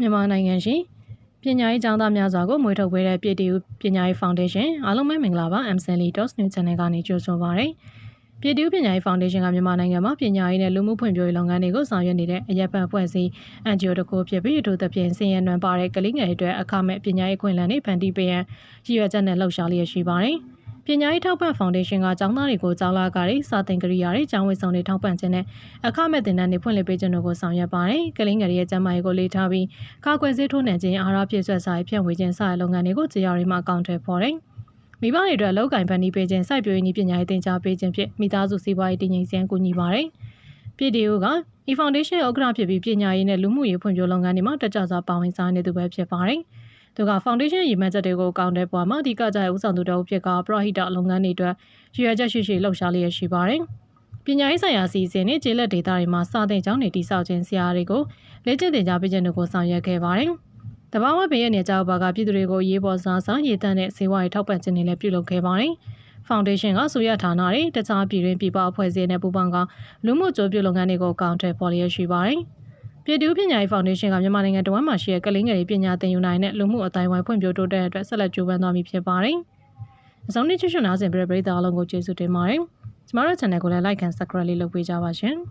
မြန်မာနိုင်ငံရှိပညာရေးကျောင်းသားများစွာကိုမွေးထုတ်ပေးတဲ့ပြည်တီဦးပညာရေးဖောင်ဒေးရှင်းအားလုံးပဲမင်္ဂလာပါ MSLE Dots News Channel ကနေကြိုဆိုပါရစေ။ပြည်တီဦးပညာရေးဖောင်ဒေးရှင်းကမြန်မာနိုင်ငံမှာပညာရေးနဲ့လူမှုဖွံ့ဖြိုးရေးလုပ်ငန်းတွေကိုဆောင်ရွက်နေတဲ့အရက်ဖန်ဖွဲ့စည်း NGO တကူဖြစ်ပြီးအထူးသဖြင့်စင်ရနွမ်းပါတဲ့ကလေးငယ်တွေအတွက်အခမဲ့ပညာရေးခွင့်လန်းတွေဖန်တီးပေးရန်ရည်ရွယ်ချက်နဲ့လှုပ်ရှားလျက်ရှိပါတယ်။ ပညာရေးထောက်ပံ့ဖောင်ဒေးရှင်းကကျောင်းသားတွေကိုကျောင်းလာကတွေစာသင်ကရိယာတွေကျောင်းဝတ်ဆောင်တွေထောက်ပံ့ခြင်းနဲ့အခမဲ့သင်တန်းတွေဖွင့်လှစ်ပေးခြင်းတို့ကိုဆောင်ရွက်ပါတယ်။ကလေးငယ်တွေရဲ့ကျန်းမာရေးကိုလေးထားပြီးကာကွယ်ဆေးထိုးနှံခြင်းအာဟာရပြည့်စွက်စာရေးဖြန့်ဝေခြင်းစတဲ့လုပ်ငန်းတွေကိုကြေရတွေမှာအကောင့်ထဲပေါ်တယ်။မိဘတွေအတွက်လောက်ကင်ဖန်တီးပေးခြင်းစိုက်ပျိုးရေးနည်းပညာရေးသင်ကြားပေးခြင်းဖြင့်မိသားစုစီးပွားရေးတည်ငြိမ်စေရန်ကူညီပါတယ်။ပြည်တီအိုက e foundation ဥက္ကဋ္ဌဖြစ်ပြီးပညာရေးနဲ့လူမှုရေးဖွံ့ဖြိုးလုပ်ငန်းတွေမှာတက်ကြွစွာပါဝင်ဆောင်ရွက်နေသူပဲဖြစ်ပါတယ်။ သူက foundation ရည်မှန်းချက်တွေကိုအကောင့်ထဲပေါ်မှာအဓိကကျတဲ့ဥဆောင်သူတော်ဖြစ်ကပရဟိတလုပ်ငန်းတွေအတွက်ရည်ရွယ်ချက်ရှိရှိလှုပ်ရှားလျက်ရှိပါတယ်။ပညာရေးဆိုင်ရာအစီအစဉ်နဲ့ကျေးလက်ဒေသတွေမှာစာသင်ကျောင်းတွေတည်ဆောက်ခြင်းဆရာတွေကိုလက်ကျင့်သင်ကြားပေးခြင်းတို့ကိုဆောင်ရွက်ခဲ့ပါတယ်။တဘာဝဘေးရဲ့နေကြောက်ဘာကပြည်သူတွေကိုရေးပေါ်စားဆောင်ရည်တန်းတဲ့စေဝါရေးထောက်ပံ့ခြင်းတွေလည်းပြုလုပ်ခဲ့ပါတယ်။ foundation ကဆိုရဌာနတွေတခြားပြည်တွင်းပြည်ပအဖွဲ့အစည်းနဲ့ပူးပေါင်းကလူမှုကြိုးပြုလုပ်ငန်းတွေကိုအကောင့်ထဲပေါ်လျက်ရှိပါတယ်။ ပြည်သူ့ပညာရေးဖောင်ဒေးရှင်းကမြန်မာနိုင်ငံတဝန်းမှာရှိတဲ့ကလေးငယ်တွေပညာသင်ယူနိုင်တဲ့လူမှုအတိုင်းအဝိုင်းဖွံ့ဖြိုးတိုးတက်တဲ့အတွက်ဆက်လက်ကြိုးပမ်းသွားမည်ဖြစ်ပါတယ်။အဆုံးနေ့ချွတ်ချွတ်နားဆင်ပြတဲ့ပရိသတ်အားလုံးကိုကျေးဇူးတင်ပါတယ်။ကျမတို့ channel ကိုလည်း like and subscribe လေးလုပ်ပေးကြပါရှင်။